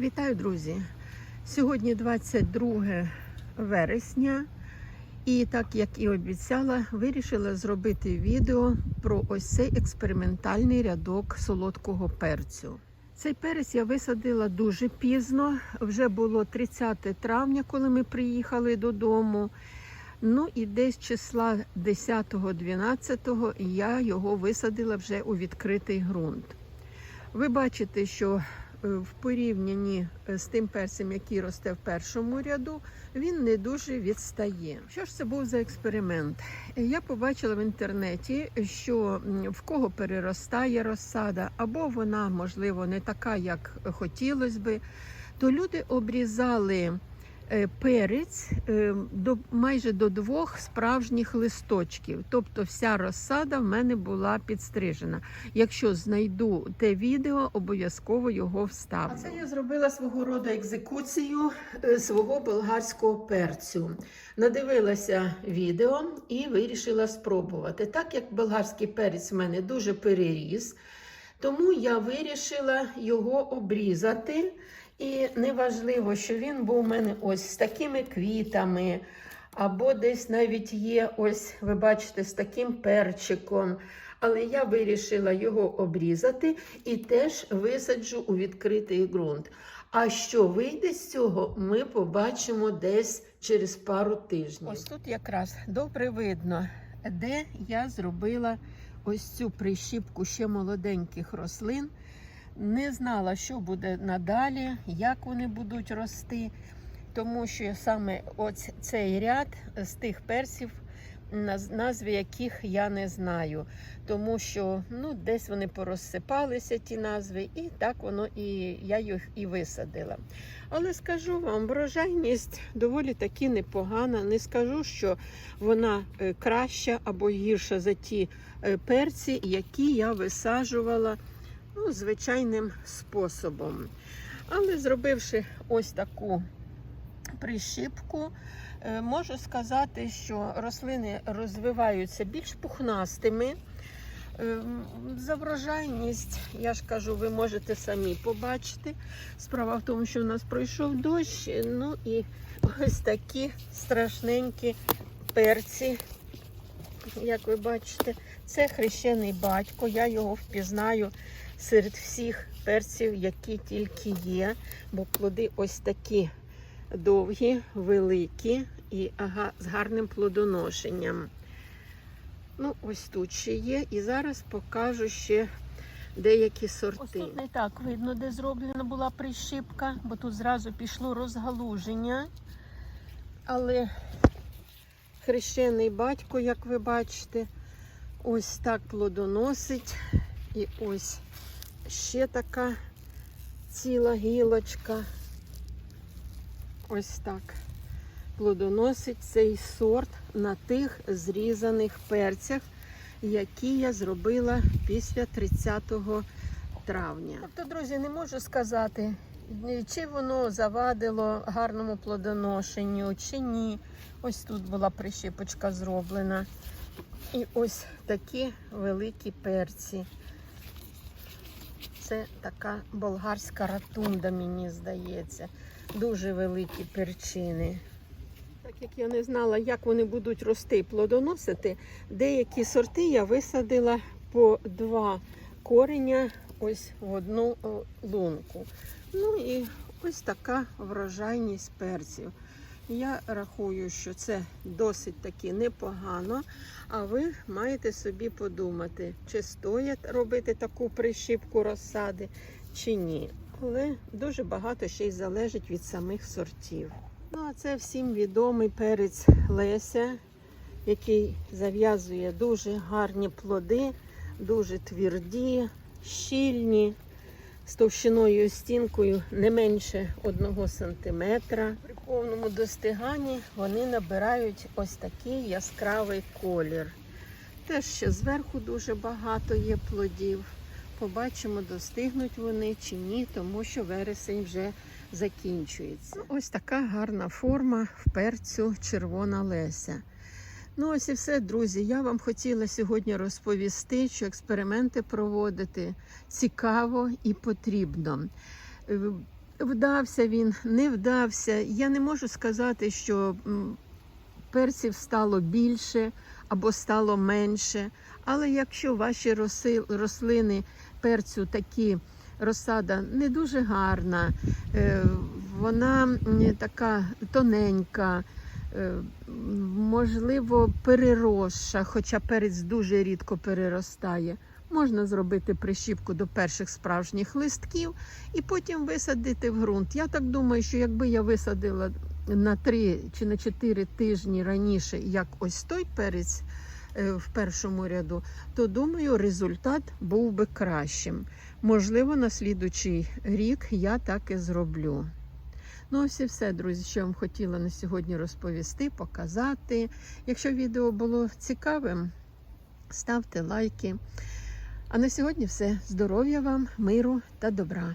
Вітаю, друзі! Сьогодні 22 вересня, і так як і обіцяла, вирішила зробити відео про ось цей експериментальний рядок солодкого перцю. Цей перець я висадила дуже пізно, вже було 30 травня, коли ми приїхали додому. Ну і десь числа 10-12 я його висадила вже у відкритий ґрунт. Ви бачите, що в порівнянні е, з тим перцем, який росте в першому ряду, він не дуже відстає. Що ж це був за експеримент? Е, Я побачила в інтернеті, що в кого переростає розсада, або вона, можливо, не така, як хотілося би, то люди обрізали е, перець е, до майже до двох справжніх листочків. Тобто вся розсада в мене була підстрижена. Якщо знайду те відео, обов'язково його вставлю. А це я зробила свого роду екзекуцію е, свого болгарського перцю. Надивилася відео і вирішила спробувати. Так як болгарський перець в мене дуже переріс, тому я вирішила його обрізати. І неважливо, що він був у мене ось з такими квітами, або десь навіть є, ось, ви бачите, з таким перчиком. Але я вирішила його обрізати і теж висаджу у відкритий ґрунт. А що вийде з цього, ми побачимо десь через пару тижнів. Ось тут якраз добре видно, де я зробила ось цю прищіпку ще молоденьких рослин. Не знала, що буде надалі, як вони будуть рости, тому що саме ось цей ряд з тих персів, назви яких я не знаю. Тому що ну, десь вони порозсипалися, ті назви, і так воно і я їх і висадила. Але скажу вам, врожайність доволі таки непогана. Не скажу, що вона е, краща або гірша за ті е, перці, які я висаджувала ну, звичайним способом. Але зробивши ось таку прищіпку, е, можу сказати, що рослини розвиваються більш пухнастими. Е, За я ж кажу, ви можете самі побачити. Справа в тому, що в нас пройшов дощ, ну і ось такі страшненькі перці, як ви бачите, це хрещений батько. Я його впізнаю серед всіх перців, які тільки є, бо плоди ось такі довгі, великі і ага, з гарним плодоношенням. Ну, ось тут ще є. І зараз покажу ще деякі сорти. Ось тут не так видно, де зроблена була прищіпка, бо тут зразу пішло розгалуження. Але хрещений батько, як ви бачите, ось так плодоносить. І ось ще така ціла гілочка. Ось так плодоносить цей сорт на тих зрізаних перцях, які я зробила після 30 травня. Тобто, друзі, не можу сказати, чи воно завадило гарному плодоношенню, чи ні. Ось тут була прищепочка зроблена. І ось такі великі перці. Це така болгарська ратунда, мені здається. Дуже великі перчини. Так як я не знала, як вони будуть рости плодоносити, деякі сорти я висадила по два кореня ось в одну лунку. Ну і ось така врожайність перців. Я рахую, що це досить таки непогано. А ви маєте собі подумати, чи стоїть робити таку прищіпку розсади, чи ні. Але дуже багато ще й залежить від самих сортів. Ну, а це всім відомий перець Леся, який зав'язує дуже гарні плоди, дуже тверді, щільні, з товщиною стінкою не менше 1 сантиметра. При повному достиганні вони набирають ось такий яскравий колір. Теж ще зверху дуже багато є плодів. Побачимо, достигнуть вони чи ні, тому що вересень вже закінчується. Ось така гарна форма в перцю червона леся. Ну, ось і все, друзі. Я вам хотіла сьогодні розповісти, що експерименти проводити цікаво і потрібно. Е, Вдався він, не вдався. Я не можу сказати, що перців стало більше або стало менше. Але якщо ваші рослини перцю такі розсада не дуже гарна, е, вона така тоненька, можливо, переросша, хоча перець дуже рідко переростає. Можна зробити прищіпку до перших справжніх листків і потім висадити в ґрунт. Я так думаю, що якби я висадила на 3 чи на 4 тижні раніше, як ось той перець е, в першому ряду, то думаю, результат був би кращим. Можливо, на слідучий рік я так і зроблю. Ну, ось і все, друзі, що я вам хотіла на сьогодні розповісти, показати. Якщо відео було цікавим, ставте лайки. А на сьогодні все. Здоров'я вам, миру та добра.